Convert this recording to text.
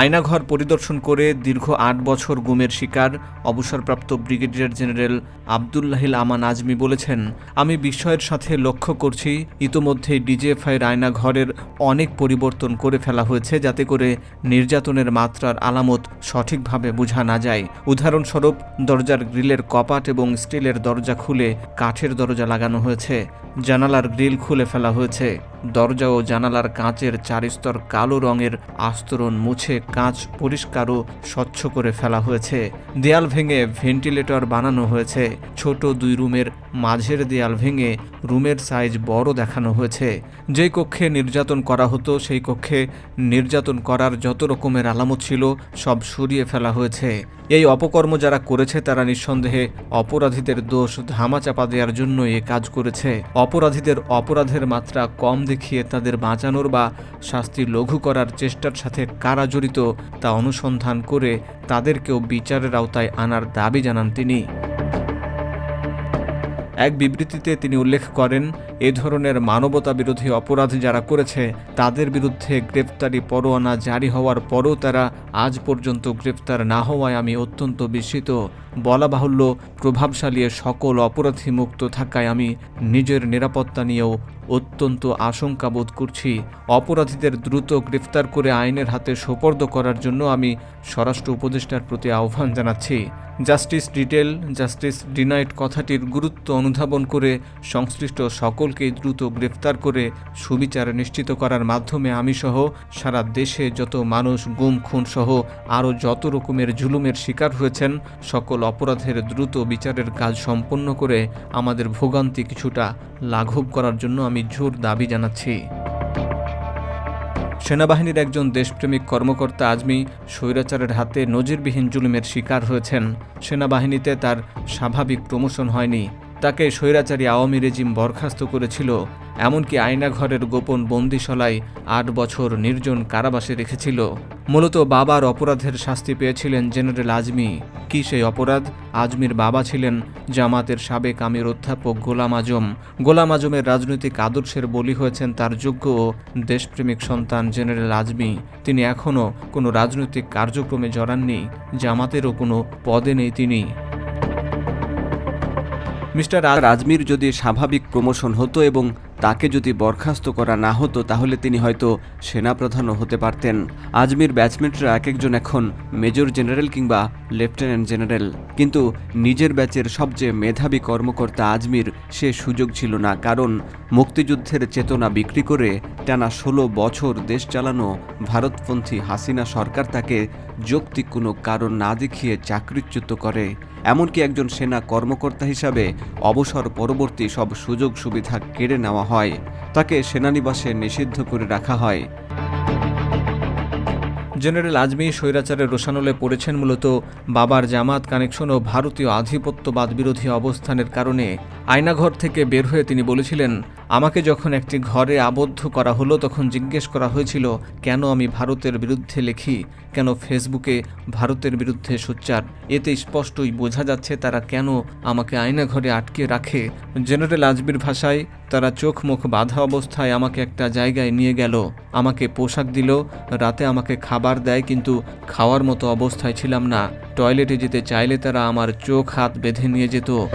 আয়নাঘর পরিদর্শন করে দীর্ঘ আট বছর গুমের শিকার, অবসরপ্রাপ্ত ব্রিগেডিয়ার জেনারেল আবদুল্লাহিল আমান আজমি বলেছেন, আমি বিস্ময়ের সাথে লক্ষ্য করছি ইতোমধ্যে ডিজিএফআইয়ের আয়নাঘরের অনেক পরিবর্তন করে ফেলা হয়েছে যাতে করে নির্যাতনের মাত্রার আলামত সঠিকভাবে বোঝা না যায়। উদাহরণস্বরূপ, দরজার গ্রিলের কপাট এবং স্টিলের দরজা খুলে কাঠের দরজা লাগানো হয়েছে। জানালার গ্রিল খুলে ফেলা হয়েছে। দরজা ও জানালার কাঁচের চারিস্তর কালো রঙের আস্তরণ মুছে কাঁচ পরিষ্কার ও স্বচ্ছ করে ফেলা হয়েছে। দেয়াল ভেঙে ভেন্টিলেটর বানানো হয়েছে। ছোট দুই রুমের মাঝের দেয়াল ভেঙে রুমের সাইজ বড় দেখানো হয়েছে। যেই কক্ষে নির্যাতন করা হতো, সেই কক্ষে নির্যাতন করার যত রকমের আলামত ছিল, সব সরিয়ে ফেলা হয়েছে। এই অপকর্ম যারা করেছে, তারা নিঃসন্দেহে অপরাধীদের দোষ ধামাচাপা দেওয়ার জন্য এ কাজ করেছে। অপরাধীদের অপরাধের মাত্রা কম দেখিয়ে তাদের বাঁচানোর বা শাস্তি লঘু করার চেষ্টার সাথে কারা জড়িত তা অনুসন্ধান করে তাদেরকেও বিচারের আওতায় আনার দাবি জানান তিনি। এক বিবৃতিতে তিনি উল্লেখ করেন, এ ধরনের মানবতা বিরোধী অপরাধ যারা করেছে, তাদের বিরুদ্ধে গ্রেপ্তারি পরোয়ানা জারি হওয়ার পরও তারা আজ পর্যন্ত গ্রেপ্তার না হওয়ায় আমি অত্যন্ত বিস্মিত। বলা বাহুল্য, প্রভাবশালী সকল অপরাধী মুক্ত থাকায় আমি নিজের নিরাপত্তা নিয়েও অত্যন্ত আশঙ্কা বোধ করছি অপরাধীদের দ্রুত গ্রেফতার করে আইনের হাতে সোপর্দ করার জন্য আমি স্বরাষ্ট্র উপদেষ্টার প্রতি আহ্বান জানাচ্ছি। জাস্টিস ডিটেল, জাস্টিস ডিনাইট কথাটির গুরুত্ব অনুধাবন করে সংশ্লিষ্ট সকলকে দ্রুত গ্রেফতার করে সুবিচার নিশ্চিত করার মাধ্যমে আমি সহ সারা দেশে যত মানুষ গুম, খুন সহ আরও যত রকমের জুলুমের শিকার হয়েছেন, সকল অপরাধের দ্রুত বিচারের কাজ সম্পন্ন করে আমাদের ভোগান্তি কিছুটা লাঘব করার জন্য আমি জোর দাবি জানাচ্ছি। সেনাবাহিনীর একজন দেশপ্রেমিক কর্মকর্তা আজমি স্বৈরাচারের হাতে নজিরবিহীন জুলুমের শিকার হয়েছেন। সেনাবাহিনীতে তার স্বাভাবিক প্রমোশন হয়নি। তাকে স্বৈরাচারী আওয়ামী রেজিম বরখাস্ত করেছিল। এমনকি আয়নাঘরের গোপন বন্দিশালায় আট বছর নির্জন কারাবাসে রেখেছিল। মূলত বাবার অপরাধের শাস্তি পেয়েছিলেন জেনারেল আজমি। কি সেই অপরাধ? আজমির বাবা ছিলেন জামাতের সাবেক আমির অধ্যাপক গোলাম আজম। গোলাম আজমের রাজনৈতিক আদর্শের বলি হয়েছেন তার যোগ্য ও দেশপ্রেমিক সন্তান জেনারেল আজমি। তিনি এখনও কোনো রাজনৈতিক কার্যক্রমে জড়াননি, জামাতেরও কোনো পদে নেই তিনি। মিস্টার আজমির যদি স্বাভাবিক প্রমোশন হতো এবং তাকে যদি বরখাস্ত করা না হতো, তাহলে তিনি হয়তো সেনাপ্রধানও হতে পারতেন। আজমির ব্যাচমেটরা এক একজন এখন মেজর জেনারেল কিংবা লেফটেন্যান্ট জেনারেল। কিন্তু নিজের ব্যাচের সবচেয়ে মেধাবী কর্মকর্তা আজমির সে সুযোগ ছিল না, কারণ মুক্তিযুদ্ধের চেতনা বিক্রি করে টানা ষোলো বছর দেশ চালানো ভারতপন্থী হাসিনা সরকার তাকে যৌক্তিক কোনো কারণ না দেখিয়ে চাকরিচ্যুত করে। এমনকি একজন সেনা কর্মকর্তা হিসাবে অবসর পরবর্তী সব সুযোগ সুবিধা কেড়ে নেওয়া হয়। তাকে সেনানিবাসে নিষিদ্ধ করে রাখা হয়। জেনারেল আজমি স্বৈরাচারের রোশানলে পড়েছেন মূলত বাবার জামাত কানেকশন ও ভারতীয় আধিপত্যবাদ বিরোধী অবস্থানের কারণে। আয়নাঘর থেকে বের হয়ে তিনি বলেছিলেন, আমাকে যখন একটি ঘরে আবদ্ধ করা হলো তখন জিজ্ঞেস করা হয়েছিল, কেন আমি ভারতের বিরুদ্ধে লিখি? কেন ফেসবুকে ভারতের বিরুদ্ধে সোচ্চার? এতে স্পষ্টই বোঝা যাচ্ছে তারা কেন আমাকে আয়নাঘরে আটকে রাখে। জেনারেল আজমির ভাষায়, তারা চোখ মুখ বাঁধা অবস্থায় আমাকে একটা জায়গায় নিয়ে গেল। আমাকে পোশাক দিল, রাতে আমাকে খাবার দেয়, কিন্তু খাওয়ার মতো অবস্থায় ছিলাম না। টয়লেটে যেতে চাইলে তারা আমার চোখ হাত বেঁধে নিয়ে যেত।